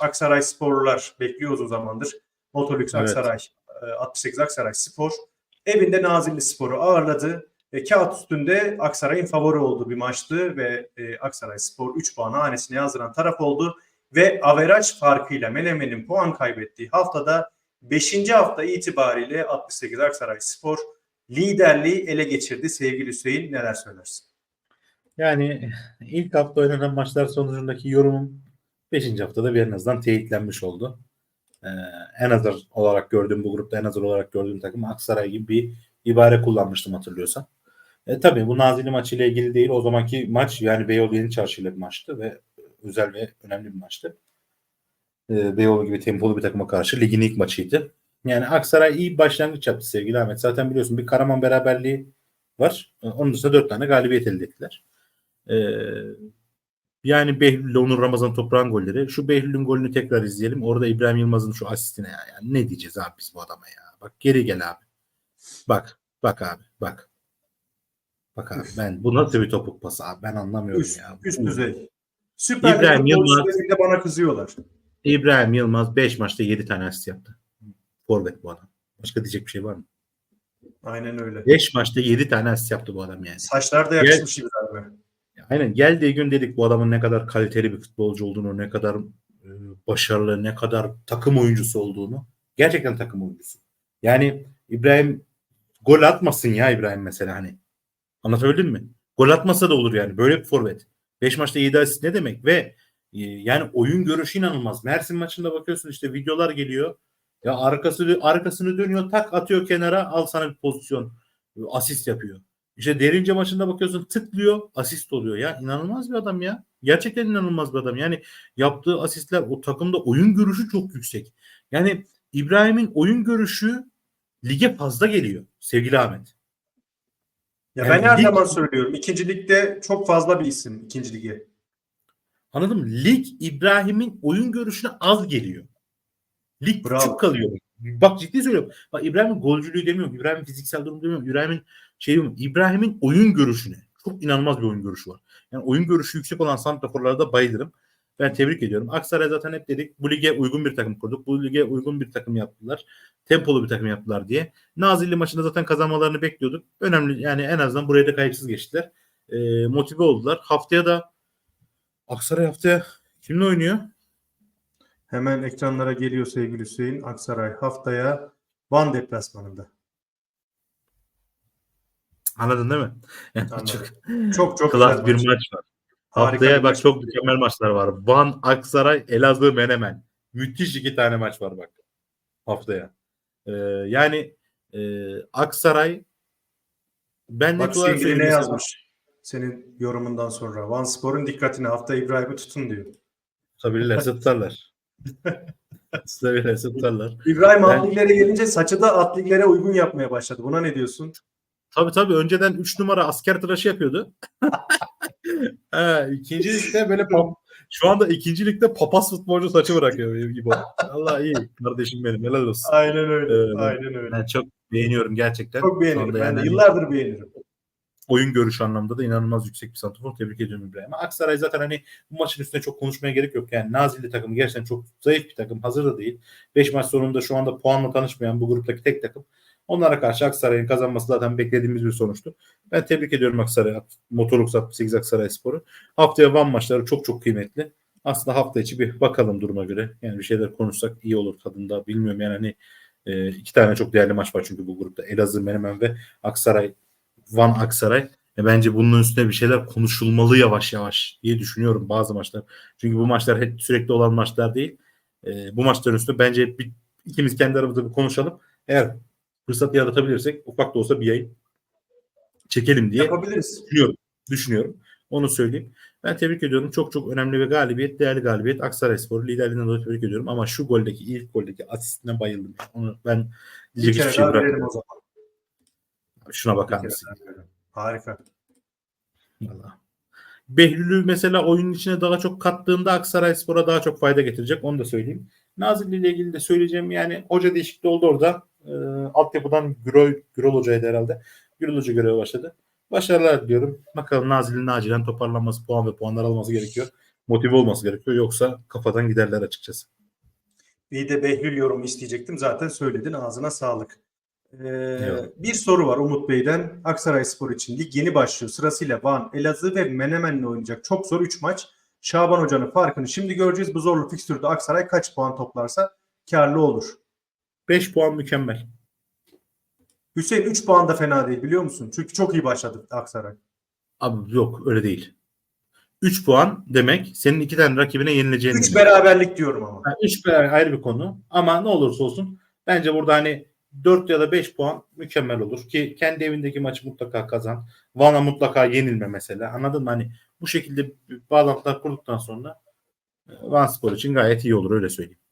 Aksaray sporlular bekliyor uzun zamandır. Motolüks Evet. Aksaray, e, 68 Aksaray Spor. Evinde Nazilli Spor'u ağırladı. E, kağıt üstünde Aksaray'ın favori olduğu bir maçtı ve e, Aksaray Spor 3 puanı hanesine yazdıran taraf oldu. Ve averaj farkıyla Menemen'in puan kaybettiği haftada 5. hafta itibariyle 68 Aksaray Spor liderliği ele geçirdi. Sevgili Hüseyin neler söylersin? Yani ilk hafta oynanan maçlar sonucundaki yorumum 5. haftada bir en azından teyitlenmiş oldu. Ee, en hazır olarak gördüğüm bu grupta en hazır olarak gördüğüm takım Aksaray gibi bir ibare kullanmıştım hatırlıyorsan. E, tabii bu Nazilli maçıyla ilgili değil. O zamanki maç yani Beyoğlu Yeni Çarşı ile bir maçtı ve özel ve önemli bir maçtı. E, Beyoğlu gibi tempolu bir takıma karşı ligin ilk maçıydı. Yani Aksaray iyi başlangıç yaptı sevgili Ahmet. Zaten biliyorsun bir Karaman beraberliği var. E, Onun dışında dört tane galibiyet elde ettiler. Ee, yani Behlül, Onur Ramazan Toprağ'ın golleri. Şu Behlül'ün golünü tekrar izleyelim. Orada İbrahim Yılmaz'ın şu asistine ya. Yani ne diyeceğiz abi biz bu adama ya. Bak geri gel abi. Bak. Bak abi. Bak. Bak abi ben bu nasıl bir topuk pası abi ben anlamıyorum Üst, ya. üst düzey. Süper İbrahim Yılmaz. bana kızıyorlar. İbrahim Yılmaz 5 maçta 7 tane asist yaptı. Forvet bu adam. Başka diyecek bir şey var mı? Aynen öyle. 5 maçta 7 tane asist yaptı bu adam yani. Saçlar da yakışmış İbrahim'e. Aynen geldiği gün dedik bu adamın ne kadar kaliteli bir futbolcu olduğunu, ne kadar e, başarılı, ne kadar takım oyuncusu olduğunu. Gerçekten takım oyuncusu. Yani İbrahim gol atmasın ya İbrahim mesela hani. Anlatabildim mi? Gol atmasa da olur yani. Böyle bir forvet. 5 maçta 7 asist ne demek? Ve e, yani oyun görüşü inanılmaz. Mersin maçında bakıyorsun işte videolar geliyor. Ya arkası arkasını dönüyor tak atıyor kenara al sana bir pozisyon. Asist yapıyor. İşte derince maçında bakıyorsun tıklıyor asist oluyor ya. inanılmaz bir adam ya. Gerçekten inanılmaz bir adam. Yani yaptığı asistler o takımda oyun görüşü çok yüksek. Yani İbrahim'in oyun görüşü lige fazla geliyor sevgili Ahmet. Ya Yani ben her lig- zaman söylüyorum. İkinci ligde çok fazla bir isim ikinci lige. Anladın mı? Lig İbrahim'in oyun görüşüne az geliyor. Lig Bravo. küçük kalıyor. Bak ciddi söylüyorum. Bak İbrahim'in golcülüğü demiyorum. İbrahim'in fiziksel durumu demiyorum. İbrahim'in şey demiyorum. İbrahim'in oyun görüşüne. Çok inanılmaz bir oyun görüşü var. Yani oyun görüşü yüksek olan santraforlara da bayılırım. Ben tebrik ediyorum. Aksaray zaten hep dedik bu lige uygun bir takım kurduk. Bu lige uygun bir takım yaptılar. Tempolu bir takım yaptılar diye. Nazilli maçında zaten kazanmalarını bekliyorduk. Önemli yani en azından buraya da kayıpsız geçtiler. Ee, motive oldular. Haftaya da Aksaray haftaya kimle oynuyor? Hemen ekranlara geliyor sevgili Hüseyin. Aksaray haftaya Van deplasmanında. Anladın değil mi? Anladım. çok Çok çok klas güzel bir maç. maç var. Harika Haftaya bak maç. çok mükemmel maçlar var. Van, Aksaray, Elazığ, Menemen. Müthiş iki tane maç var bak haftaya. Ee, yani e, Aksaray ben Bak sevgili ne söyleyeyim sana. yazmış? Senin yorumundan sonra. Van Spor'un dikkatini hafta İbrahim'i tutun diyor. Tutabilirlerse tutarlar. Tutarlar. İbrahim Ben- alt liglere gelince saçı da alt liglere uygun yapmaya başladı. Buna ne diyorsun? Tabii tabii önceden 3 numara asker tıraşı yapıyordu. He, ikinci ligde böyle pap- şu anda ikinci ligde papaz futbolcu saçı bırakıyor benim gibi. Allah iyi kardeşim benim helal olsun. Aynen öyle. Ee, Aynen öyle. Ben çok beğeniyorum gerçekten. Çok anda Ben yani de hani yıllardır beğenirim. Oyun görüşü anlamda da inanılmaz yüksek bir santrafor. Tebrik ediyorum İbrahim'e. Aksaray zaten hani bu maçın üstüne çok konuşmaya gerek yok. Yani Nazilli takımı gerçekten çok zayıf bir takım. Hazır da değil. 5 maç sonunda şu anda puanla tanışmayan bu gruptaki tek takım. Onlara karşı Aksaray'ın kazanması zaten beklediğimiz bir sonuçtu. Ben tebrik ediyorum Aksaray'a. Motorluk 8 Aksaray Sporu. Haftaya Van maçları çok çok kıymetli. Aslında hafta içi bir bakalım duruma göre. Yani bir şeyler konuşsak iyi olur tadında. Bilmiyorum yani hani e, iki tane çok değerli maç var çünkü bu grupta. Elazığ, Menemen ve Aksaray, Van Aksaray. E, bence bunun üstüne bir şeyler konuşulmalı yavaş yavaş diye düşünüyorum bazı maçlar. Çünkü bu maçlar hep sürekli olan maçlar değil. E, bu maçların üstüne bence bir, ikimiz kendi aramızda bir konuşalım. Eğer fırsat yaratabilirsek ufak da olsa bir yayın çekelim diye Yapabiliriz. düşünüyorum. Düşünüyorum. Onu söyleyeyim. Ben tebrik ediyorum. Çok çok önemli bir galibiyet, değerli galibiyet. Aksaray liderliğinden dolayı tebrik ediyorum. Ama şu goldeki, ilk goldeki asistine bayıldım. Onu ben Bir kere şey daha verelim o zaman. Şuna bakar mısın? Harika. Vallahi. Behlül'ü mesela oyunun içine daha çok kattığında Aksaray Spor'a daha çok fayda getirecek. Onu da söyleyeyim. Nazilli ile ilgili de söyleyeceğim yani hoca değişikliği oldu orada. Ee, altyapıdan Gürol, Gürol Hoca'ydı herhalde. Gürol Hoca göreve başladı. Başarılar diliyorum. Bakalım Nazilli'nin acilen toparlanması, puan ve puanlar alması gerekiyor. motive olması gerekiyor. Yoksa kafadan giderler açıkçası. Bir de Behlül yorumu isteyecektim. Zaten söyledin. Ağzına sağlık. Ee, bir soru var Umut Bey'den. Aksaray Spor için lig yeni başlıyor. Sırasıyla Van, Elazığ ve Menemen'le oynayacak. Çok zor 3 maç. Şaban Hoca'nın farkını şimdi göreceğiz. Bu zorlu fikstürde Aksaray kaç puan toplarsa karlı olur. 5 puan mükemmel. Hüseyin 3 puan da fena değil biliyor musun? Çünkü çok iyi başladı Aksaray. Abi yok öyle değil. 3 puan demek senin iki tane rakibine yenileceğin 3 demek. beraberlik diyorum ama. Yani üç beraber ayrı bir konu. Ama ne olursa olsun bence burada hani 4 ya da 5 puan mükemmel olur ki kendi evindeki maçı mutlaka kazan. Van'a mutlaka yenilme mesela. Anladın mı? Hani bu şekilde bağlantılar kurduktan sonra e, Van Spor için gayet iyi olur öyle söyleyeyim.